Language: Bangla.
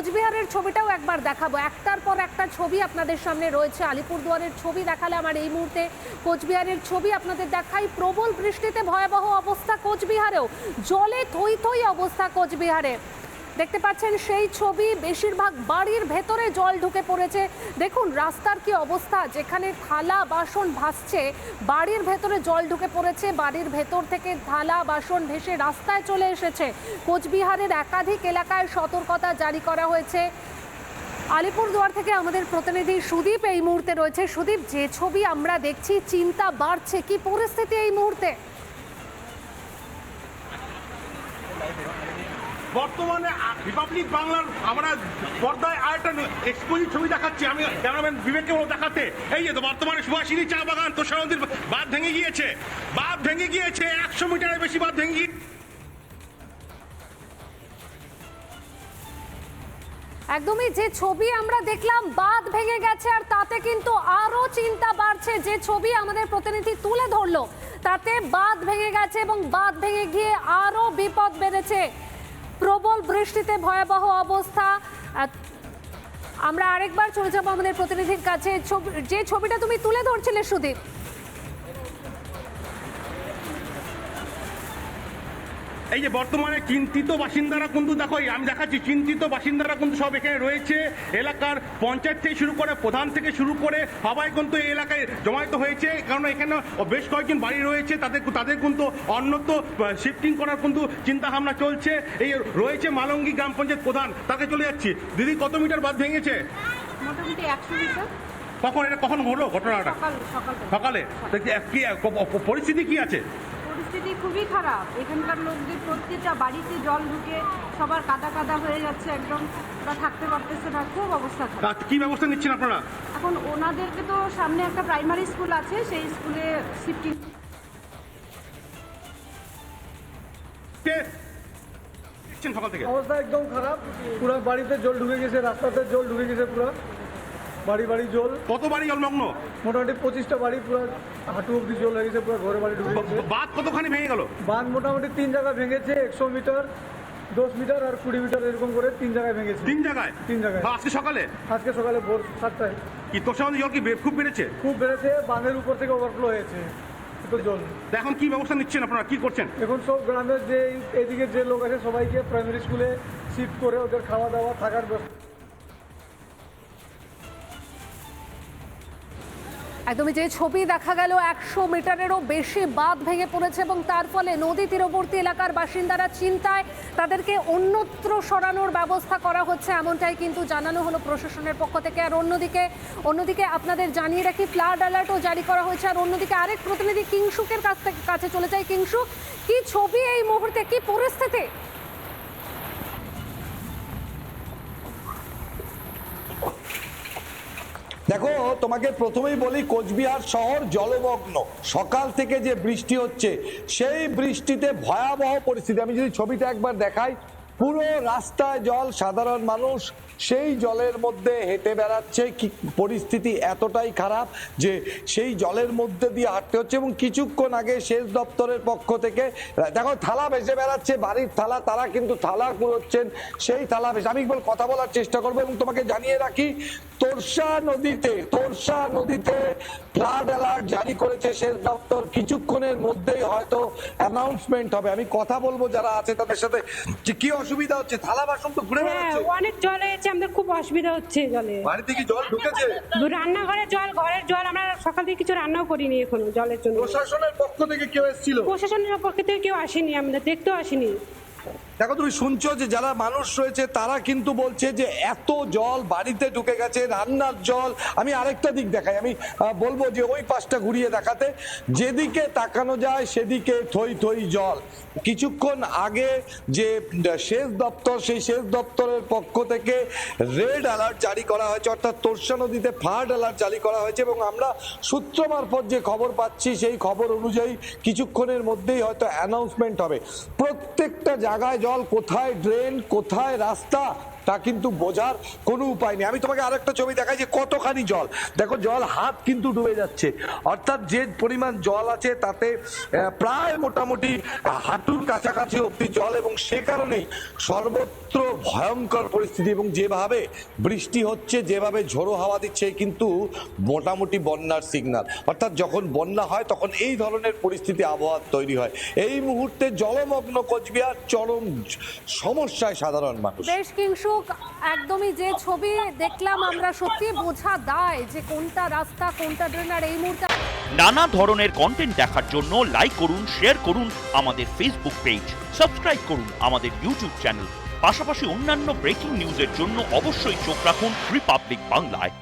কোচবিহারের ছবিটাও একবার দেখাবো। একটার পর একটা ছবি আপনাদের সামনে রয়েছে। আলিপুরদুয়ারের ছবি দেখালে আমার এই মুহূর্তে কোচবিহারের ছবি আপনাদের দেখাই। প্রবল বৃষ্টিতে ভয়াবহ অবস্থা কোচবিহারেও। জলে থই থই অবস্থা কোচবিহারে। দেখতে পাচ্ছেন সেই ছবি, বেশিরভাগ বাড়ির ভেতরে জল ঢুকে পড়েছে। দেখুন, রাস্তার কি অবস্থা? যেখানে থালা, বাসন ভাসছে, বাড়ির ভেতরে জল ঢুকে পড়েছে, বাড়ির ভেতর থেকে থালা, বাসন ভেসে রাস্তায় চলে এসেছে। কোচবিহারের একাধিক এলাকায় সতর্কতা জারি করা হয়েছে। আলিপুরদুয়ার থেকে আমাদের প্রতিনিধি সুদীপ এই মুহূর্তে রয়েছে। সুদীপ, যে ছবি আমরা দেখছি, চিন্তা বাড়ছে। কি পরিস্থিতি এই মুহূর্তে? বর্তমানে রিপাবলিক বাংলার আমরা পর্দায় আরেকটা এক্সপোজিট ছবি দেখাচ্ছি। আমি ক্যামেরাম্যান বিবেককে বলো দেখাতে। এই যে তো বর্তমানে সুভাষিনী চা বাগান তোষা নদীর বাঁধ ভেঙে গিয়েছে। বাঁধ ভেঙে গিয়েছে, একশো মিটারের বেশি বাঁধ ভেঙে একদমই যে ছবি আমরা দেখলাম, বাঁধ ভেঙে গেছে আর তাতে কিন্তু আরও চিন্তা বাড়ছে। যে ছবি আমাদের প্রতিনিধি তুলে ধরলো, তাতে বাঁধ ভেঙে গেছে এবং বাঁধ ভেঙে গিয়ে আরও বিপদ বেড়েছে। প্রবল বৃষ্টিতে ভয়াবহ অবস্থা। আমরা আরেকবার চলে যাব আমাদের প্রতিনিধির কাছে। যে ছবিটা তুমি তুলে ধরছিলে, সুদীপ এই যে বর্তমানে চিন্তিত বাসিন্দারা কিন্তু দেখো আমি দেখাচ্ছি চিন্তিত বাসিন্দারা কিন্তু সব এখানে রয়েছে। এলাকার পঞ্চায়েত থেকে শুরু করে প্রধান থেকে শুরু করে সবাই কিন্তু এই এলাকায় জমায়েত হয়েছে। কারণ এখানে বেশ কয়েকজন বাড়ি রয়েছে তাদের তাদের কিন্তু অন্যত্র শিফটিং করার কিন্তু চিন্তা ভাবনা চলছে। এই রয়েছে মালঙ্গি গ্রাম পঞ্চায়েত প্রধান তাকে চলে যাচ্ছি। দিদি কত মিটার বাদ ভেঙেছে? মোটামুটি একশো মিটার। কখন এটা কখন হলো ঘটনাটা? সকাল পরিস্থিতি কি আছে? পরিস্থিতি খুবই খারাপ। এখানকার লোকদের প্রত্যেকটা বাড়িতে জল ঢুকে সবার কাদা কাদা হয়ে যাচ্ছে একদম। ওরা থাকতে পারতেছে না খুব অবস্থা খারাপ। কি ব্যবস্থা নিচ্ছেন আপনারা? এখন ওনাদেরকে তো সামনে একটা প্রাইমারি স্কুল আছে সেই স্কুলে শিফটিং সকাল থেকে? অবস্থা একদম খারাপ। পুরো বাড়িতে জল ঢুকে গেছে রাস্তাতে জল ঢুকে গেছে পুরো। বাড়ি বাড়ি জল। কত বাড়ি জলমগ্ন? মোটামুটি পঁচিশটা বাড়ি পুরো হাঁটু অব্দি জল হয়ে গেছে পুরো ঘরে বাড়ি ঢুকে বাদ কতখানি ভেঙে গেল? বাঁধ মোটামুটি তিন জায়গায় ভেঙেছে একশো মিটার দশ মিটার আর কুড়ি মিটার এরকম করে তিন জায়গায় ভেঙেছে। তিন জায়গায়? তিন জায়গায়। আজকে সকালে? আজকে সকালে ভোর সাতটায়। কি তোর সামনে জল কি খুব বেড়েছে? খুব বেড়েছে বাঁধের উপর থেকে ওভারফ্লো হয়েছে এত জল। এখন কি ব্যবস্থা নিচ্ছেন আপনারা? কি করছেন? এখন সব গ্রামের যে এদিকে যে লোক আছে সবাইকে প্রাইমারি স্কুলে শিফট করে ওদের খাওয়া দাওয়া থাকার ব্যবস্থা একদমই যে ছবি দেখা গেল, একশো মিটারেরও বেশি বাঁধ ভেঙে পড়েছে এবং তার ফলে নদী তীরবর্তী এলাকার বাসিন্দারা চিন্তায়। তাদেরকে অন্যত্র সরানোর ব্যবস্থা করা হচ্ছে এমনটাই কিন্তু জানানো হলো প্রশাসনের পক্ষ থেকে। আর অন্যদিকে অন্যদিকে আপনাদের জানিয়ে রাখি, ফ্লাড অ্যালার্টও জারি করা হয়েছে। আর অন্যদিকে আরেক প্রতিনিধি কিংসুকের কাছ থেকে কাছে চলে যায়। কিংসুক কি ছবি এই মুহূর্তে? কি পরিস্থিতি? দেখো, তোমাকে প্রথমেই বলি, কোচবিহার শহর জলমগ্ন। সকাল থেকে যে বৃষ্টি হচ্ছে, সেই বৃষ্টিতে ভয়াবহ পরিস্থিতি। আমি যদি ছবিটা একবার দেখাই পুরো রাস্তায় জল, সাধারণ মানুষ সেই জলের মধ্যে হেঁটে বেড়াচ্ছে। কি পরিস্থিতি এতটাই খারাপ যে সেই জলের মধ্যে দিয়ে হাঁটতে হচ্ছে এবং কিছুক্ষণ আগে সেচ দপ্তরের পক্ষ থেকে, দেখো থালা ভেসে বেড়াচ্ছে, বাড়ির থালা, তারা কিন্তু থালা কুড়োচ্ছেন, সেই থালা ভেসে, আমি একবার কথা বলার চেষ্টা করব এবং তোমাকে জানিয়ে রাখি, তোরসা নদীতে তোরসা নদীতে ফ্লাড অ্যালার্ট জারি করেছে সেচ দপ্তর। কিছুক্ষণের মধ্যেই হয়তো অ্যানাউন্সমেন্ট হবে। আমি কথা বলব যারা আছে তাদের সাথে। কি অসুবিধা হচ্ছে থালা বাসন তো ঘুরে হ্যাঁ বেড়াচ্ছে। অনেক জল হয়েছে আমাদের খুব অসুবিধা হচ্ছে জলে। বাড়িতে কি জল ঢুকেছে? রান্নাঘরের জল ঘরের জল আমরা সকাল থেকে কিছু রান্নাও করিনি এখনও জলের জন্য। প্রশাসনের পক্ষ থেকে কেউ এসেছিল? প্রশাসনের পক্ষ থেকে কেউ আসেনি আমরা দেখতেও আসেনি। দেখো তুমি শুনছো যে যারা মানুষ রয়েছে, তারা কিন্তু বলছে যে এত জল বাড়িতে ঢুকে গেছে, রান্নার জল। আমি আরেকটা দিক দেখাই, আমি বলব যে ওই পাশটা ঘুরিয়ে দেখাতে। যেদিকে তাকানো যায়, সেদিকে থই থই জল। কিছুক্ষণ আগে যে সেচ দপ্তর, সেই সেচ দপ্তরের পক্ষ থেকে রেড অ্যালার্ট জারি করা হয়েছে, অর্থাৎ তোরসা নদীতে ফার্ড অ্যালার্ট জারি করা হয়েছে এবং আমরা সূত্র মারফত যে খবর পাচ্ছি, সেই খবর অনুযায়ী কিছুক্ষণের মধ্যেই হয়তো অ্যানাউন্সমেন্ট হবে। প্রত্যেকটা জায়গায় জল কোথায় ড্রেন কোথায় রাস্তা? তা কিন্তু বোঝার কোনো উপায় নেই। আমি তোমাকে আরেকটা ছবি দেখাই যে কতখানি জল। দেখো, জল হাত কিন্তু ডুবে যাচ্ছে। অর্থাৎ যে পরিমাণ জল আছে তাতে প্রায় মোটামুটি হাঁটুর কাছাকাছি অব্দি জল এবং সে কারণেই সর্বত্র ভয়ঙ্কর পরিস্থিতি এবং যেভাবে বৃষ্টি হচ্ছে, যেভাবে ঝোড়ো হাওয়া দিচ্ছে কিন্তু মোটামুটি বন্যার সিগনাল অর্থাৎ যখন বন্যা হয়, তখন এই ধরনের পরিস্থিতি আবহাওয়ার তৈরি হয়। এই মুহূর্তে জলমগ্ন কোচবিহার চরম সমস্যায় সাধারণ মানুষ। কিংসুক একদমই যে ছবি দেখলাম আমরা সত্যি বোঝা দায় যে কোনটা রাস্তা, কোনটা ড্রেনার এই মুহূর্তে নানা ধরনের কন্টেন্ট দেখার জন্য লাইক করুন শেয়ার করুন আমাদের ফেসবুক পেজ সাবস্ক্রাইব করুন আমাদের ইউটিউব চ্যানেল পাশাপাশি অন্যান্য ব্রেকিং নিউজের জন্য অবশ্যই চোখ রাখুন রিপাবলিক বাংলায়